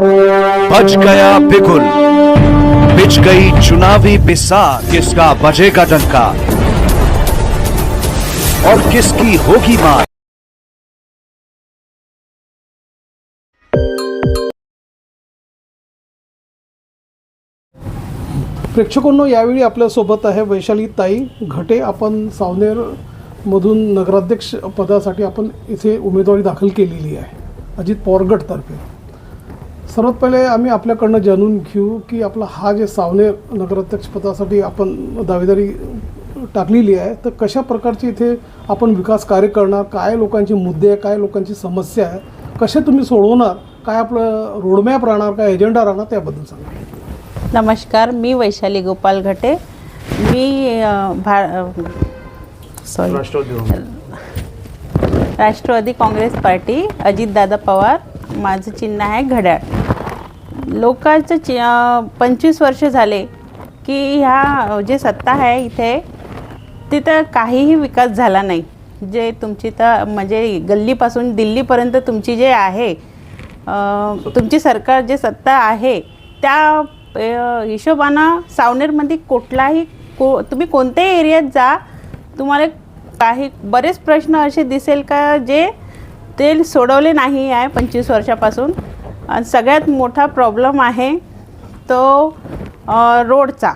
बच गया बिगुल, बिछ गई चुनावी बिसात किसका बजेगा डंका और किसकी होगी मार? प्रेक्षकांनो, यावेळी आपल्यासोबत आहे वैशाली ताई. घटे आपण सावनेर मधून नगराध्यक्ष पदासाठी आपण इथे उमेदवारी दाखल केलेली आहे. अजित पवार गटतर्फे सर्वात पहिले आम्ही आपल्याकडनं जाणून घेऊ की आपला हा जे सावनेर नगराध्यक्ष पदासाठी आपण दावेदारी टाकलेली आहे तर कशा प्रकारची इथे आपण विकास कार्य करणार काय लोकांचे मुद्दे आहे काय लोकांची समस्या आहे कसे तुम्ही सोडवणार काय आपलं रोडमॅप राहणार काय एजेंडा राहणार त्याबद्दल सांगा. नमस्कार मी वैशाली गोपाल घटे. मी भा सॉरी राष्ट्रवादी काँग्रेस पार्टी अजितदादा पवार माझं चिन्ह आहे घड्याळ. लोकांचं चि पंचवीस वर्ष झाले की ह्या जे सत्ता आहे इथे तिथं काहीही विकास झाला नाही. जे तुमची तर म्हणजे गल्लीपासून दिल्लीपर्यंत तुमची जे आहे तुमची सरकार जे सत्ता आहे त्या हिशोबानं सावनेरमध्ये कुठलाही को तुम्ही कोणत्याही एरियात जा तुम्हाला काही बरेच प्रश्न असे दिसेल का जे ते सोडवले नाही आहे पंचवीस वर्षापासून. आणि सगळ्यात मोठा प्रॉब्लेम आहे तो रोडचा.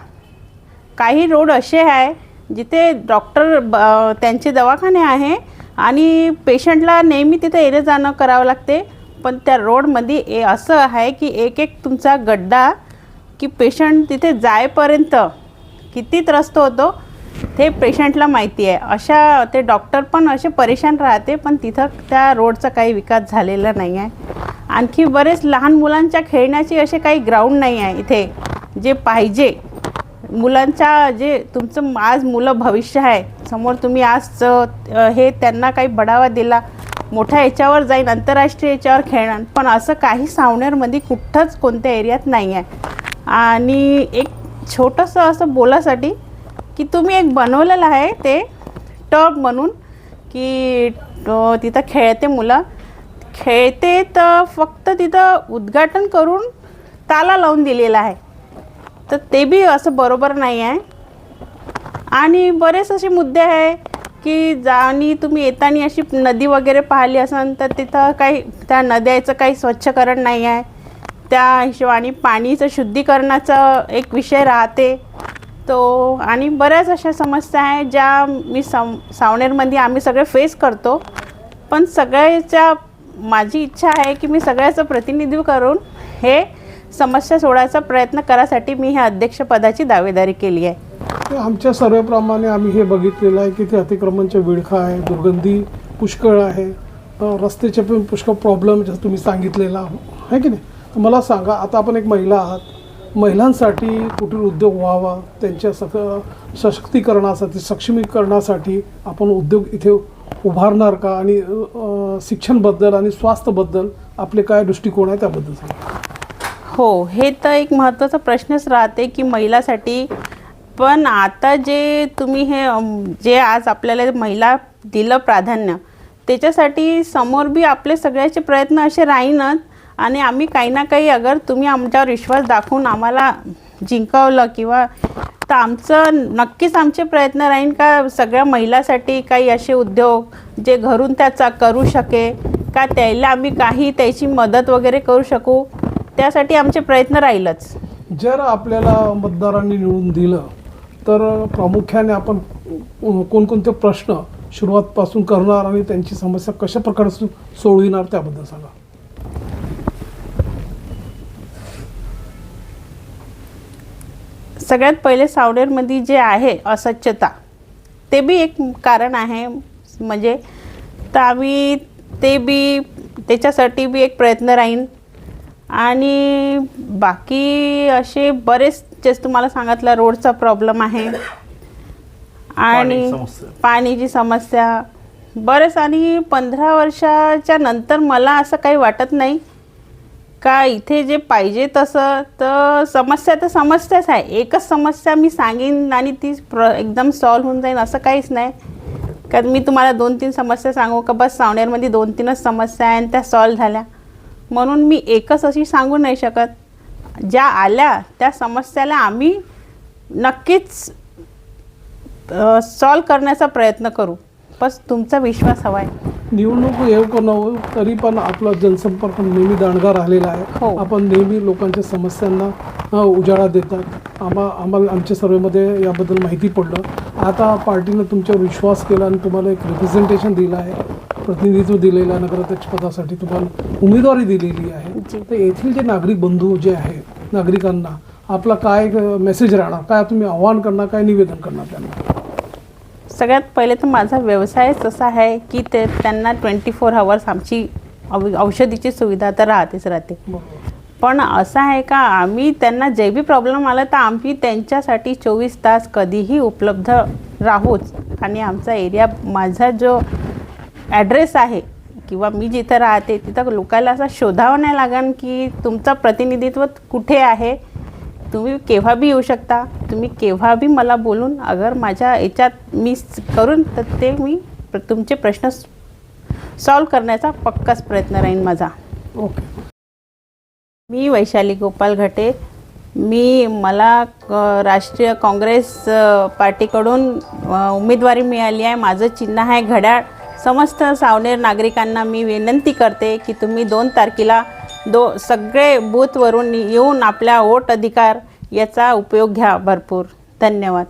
काही रोड असे आहे जिथे डॉक्टर ब त्यांचे दवाखाने आहे आणि पेशंटला नेहमी तिथे येणं जाणं करावं लागते. पण त्या रोडमध्ये ए असं आहे की एक एक तुमचा गड्डा की पेशंट तिथे जायपर्यंत किती त्रस्त होतो. ते पेशंटला माहिती आहे. अशा ते डॉक्टर पण असे परेशान राहते पण तिथं त्या रोडचा काही विकास झालेला नाही आहे. आणखी बरेच लहान मुलांच्या खेळण्याचे असे काही ग्राउंड नाही आहे इथे. जे पाहिजे. मुलांच्या जे तुमचं आज मुलं भविष्य आहे. समोर तुम्ही आज हे त्यांना काही बढावा दिला. मोठ्या याच्यावर जाईन आंतरराष्ट्रीय याच्यावर खेळणार. पण असं काही सावनेरमध्ये कुठंच कोणत्या एरियात नाही आहे. आणि एक छोटंसं असं बोलासाठी की तुम्ही एक बनवलेलं आहे ते टब म्हणून की तिथं खेळते मुलं. खेळते तर फक्त तिथं उद्घाटन करून ताला लावून दिलेला आहे. तर ते बी असं बरोबर नाही आहे. आणि बरेच असे मुद्दे आहे की जा आणि तुम्ही येताना अशी नदी वगैरे पाहिली असाल तर तिथं काही त्या नद्याचं काही स्वच्छकरण नाही आहे. त्या हिशोबाने पाणीचं शुद्धीकरणाचा एक विषय राहते. तो आणि बऱ्याच अशा समस्या आहे ज्या मी सम सावनेरमध्ये आम्ही सगळे फेस करतो. पण सगळ्याच्या माझी इच्छा आहे की मी सगळ्याचं प्रतिनिधित्व करून हे समस्या सोडायचा प्रयत्न करासाठी मी ह्या अध्यक्षपदाची दावेदारी केली आहे. आमच्या सर्वेप्रमाणे आम्ही हे बघितलेलं आहे की ते अतिक्रमणच्या विळखा आहे दुर्गंधी पुष्कळ आहे. रस्त्याचे पण पुष्कळ प्रॉब्लेम जसं तुम्ही सांगितलेला आहे की नाही? तर मला सांगा आता आपण एक महिला आहात. महिलांसाठी कुटीर उद्योग व्हावा त्यांच्या सक सशक्तीकरणासाठी सक्षमीकरणासाठी आपण उद्योग इथे उभारणार का? आणि शिक्षणबद्दल आणि स्वास्थ्यबद्दल आपले काय दृष्टिकोन आहे त्याबद्दल सांगा. हो हे तर एक महत्त्वाचा प्रश्नच राहते की महिलासाठी पण आता जे तुम्ही हे जे आज आपल्याला महिला दिलं प्राधान्य त्याच्यासाठी समोर बी आपले सगळ्याचे प्रयत्न असे राहीनच. आणि आम्ही काही ना काही अगर तुम्ही आमच्यावर विश्वास दाखवून आम्हाला जिंकवलं किंवा तर आमचं नक्कीच आमचे प्रयत्न राहीन का सगळ्या महिलासाठी काही असे उद्योग जे घरून त्याचा करू शके का त्याला आम्ही काही त्याची मदत वगैरे करू शकू त्यासाठी आमचे प्रयत्न राहीलच. जर आपल्याला मतदारांनी निवडून दिलं तर प्रामुख्याने आपण कोणकोणते प्रश्न सुरुवातपासून करणार आणि त्यांची समस्या कशा प्रकारे सोडविणार त्याबद्दल सांगा. सगळ्यात पहिले सावनेरमध्ये जे आहे अस्वच्छता ते बी एक कारण आहे. म्हणजे तर आम्ही ते बी त्याच्यासाठी बी एक प्रयत्न राहीन. आणि बाकी असे बरेच जसं तुम्हाला सांगितलं रोडचा प्रॉब्लेम आहे. आणि पाणीची समस्या. बरेच आणि पंधरा वर्षाच्या नंतर मला असं काही वाटत नाही. का इथे जे पाहिजे तसं तर समस्या तर समस्याच आहे. एकच समस्या मी सांगेन आणि ती प्र एकदम सॉल्व्ह होऊन जाईल असं काहीच नाही. कारण मी तुम्हाला दोन तीन समस्या सांगू का? बस सावनेरमध्ये दोन तीनच समस्या आहे आणि त्या सॉल्व्ह झाल्या. म्हणून मी एकच अशी सांगू नाही शकत. ज्या आल्या त्या समस्याला आम्ही नक्कीच सॉल्व करण्याचा प्रयत्न करू. बस तुमचा विश्वास हवा आहे. निवडणूक येऊ का न होऊ तरी पण आपला जनसंपर्क नेहमी दांडगा राहिलेला आहे. हो. आपण नेहमी लोकांच्या समस्यांना उजाळा देतात. आम्हा आम्हाला आमच्या सर्वेमध्ये याबद्दल माहिती पडलं. आता पार्टीनं तुमच्यावर विश्वास केला आणि तुम्हाला एक रिप्रेझेंटेशन दिलं आहे. प्रतिनिधित्व दिलेलं आहे. नगराध्यक्षपदासाठी तुम्हाला उमेदवारी दिलेली आहे. तर येथील जे नागरिक बंधू जे आहे नागरिकांना आपला काय मेसेज राहणार? काय तुम्ही आव्हान करणार? काय निवेदन करणार त्यांना? सगळ्यात पहिले तर माझा व्यवसायच असा आहे की ते त्यांना ट्वेंटी फोर हवर्स आमची औ- औषधीची सुविधा तर राहतेच राहते. बरोबर पण असं आहे का आम्ही त्यांना जे बी प्रॉब्लेम आला तर आम्ही त्यांच्यासाठी चोवीस तास कधीही उपलब्ध राहूच. आणि आमचा एरिया माझा जो ॲड्रेस आहे किंवा मी जिथं राहते तिथं लोकांना असं शोधावं नाही लागन की तुमचं प्रतिनिधित्व कुठे आहे? तुम्ही केव्हा बी येऊ शकता तुम्ही केव्हा बी मला बोलून अगर माझ्या याच्यात मी करून तर ते मी प्र- तुमचे प्रश्न सॉल्व करण्याचा पक्काच प्रयत्न राहील माझा. ओके. मी वैशाली गोपाल घटे. मी मला राष्ट्रीय काँग्रेस पार्टीकडून उमेदवारी मिळाली आहे. माझं चिन्ह आहे घड्याळ. समस्त सावनेर नागरिकांना मी विनंती करते की तुम्ही दोन तारखेला दो सगळे बूथवरून येऊन आपल्या वोट अधिकार याचा उपयोग घ्या भरपूर. धन्यवाद.